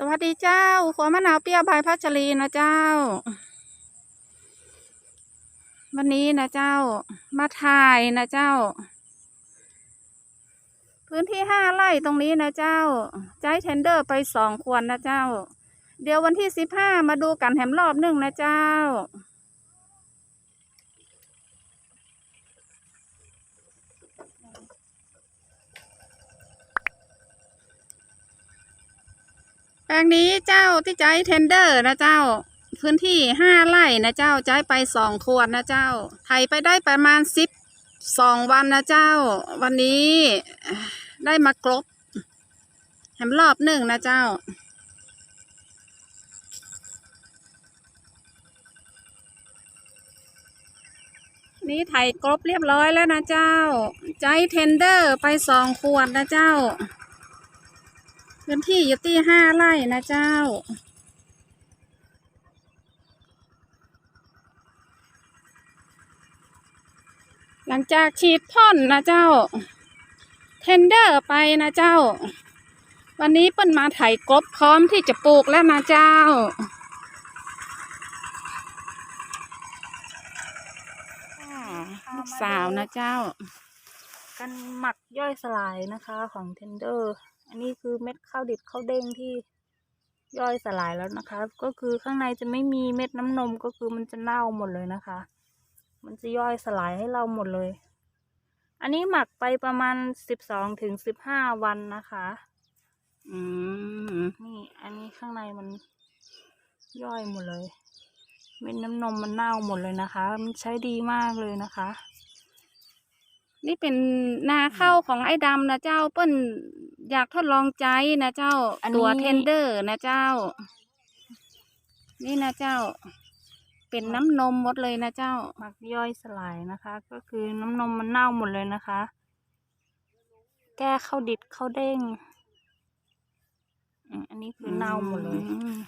สวัสดีเจ้าขวมะนาวเปรี้ยวใบพัชรีนะเจ้า วันนี้นะเจ้า มาถ่ายนะเจ้า พื้นที่ห้าไร่ตรงนี้นะเจ้า ใจเทนเดอร์ไปสองควรนะเจ้า เดี๋ยววันที่สิบห้ามาดูกันแหมรอบหนึ่งนะเจ้า แปลงนี้เจ้าที่ใจเทนเดอร์นะเจ้า พื้นที่ห้าไร่นะเจ้าใจไปสองขวดนะเจ้า ไถไปได้ประมาณสิบสองวันนะเจ้า วันนี้ได้มากรบแหมรอบหนึ่งนะเจ้านี่ไถกรบเรียบร้อยแล้วนะเจ้า ใจเทนเดอร์ไปสองขวดนะเจ้า พื้นที่อยู่ที่ห้าไร่นะเจ้า หลังจากฉีดพ่นนะเจ้า เทนเดอร์ไปนะเจ้า วันนี้เปิ้นมาไถกบพร้อมที่จะปลูกแล้วนะเจ้าลูกสาวนะเจ้าการหมักย่อยสลายนะคะของเทนเดอร์ อันนี้คือเม็ดข้าวดิบข้าวเด้งที่ย่อยสลายแล้วนะคะ ก็คือข้างในจะไม่มีเม็ดน้ำนมก็คือมันจะเน่าหมดเลยนะคะ มันจะย่อยสลายให้เราหมดเลย อันนี้หมักไปประมาณสิบสองถึงสิบห้าวันนะคะ อืม นี่อันนี้ข้างในมันย่อยหมดเลย เม็ดน้ำนมมันเน่าหมดเลยนะคะ มันใช้ดีมากเลยนะคะ นี่เป็นนาข้าวของไอ้ดำนะเจ้าเปิ้นอยากทดลองใจนะเจ้าอันนี้ ตัวเทนเดอร์นะเจ้า นี่นะเจ้า เป็นน้ำนมหมดเลยนะเจ้า หมักย่อยสลายนะคะ ก็คือน้ำนมมันเน่าหมดเลยนะคะ แก้ข้าวดิดข้าวเด้งอืมอันนี้คือเน่าหมดเลย อืม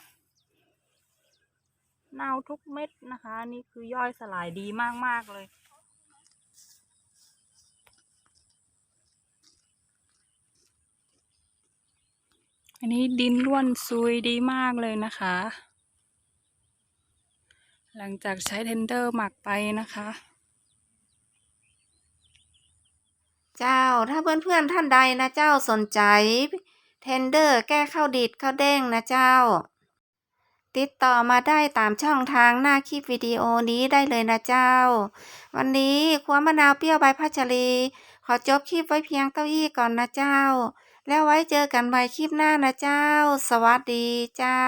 เน่าทุกเม็ดนะคะอันนี่คือย่อยสลายดีมากๆเลย อันนี้ดินร่วนซุยดีมากเลยนะคะ หลังจากใช้เทนเดอร์หมักไปนะคะ เจ้าถ้าเพื่อนๆท่านใดนะเจ้าสนใจ เทนเดอร์แก้ข้าวดิดข้าวเด้งนะเจ้า ติดต่อมาได้ตามช่องทางหน้าคลิปวิดีโอนี้ได้เลยนะเจ้า วันนี้ครัวมะนาวเปรี้ยวใบพัชรี ขอจบคลิปไว้เพียงเต้าอี้ก่อนนะเจ้า แล้วไว้เจอกันใหม่คลิปหน้านะเจ้า สวัสดีเจ้า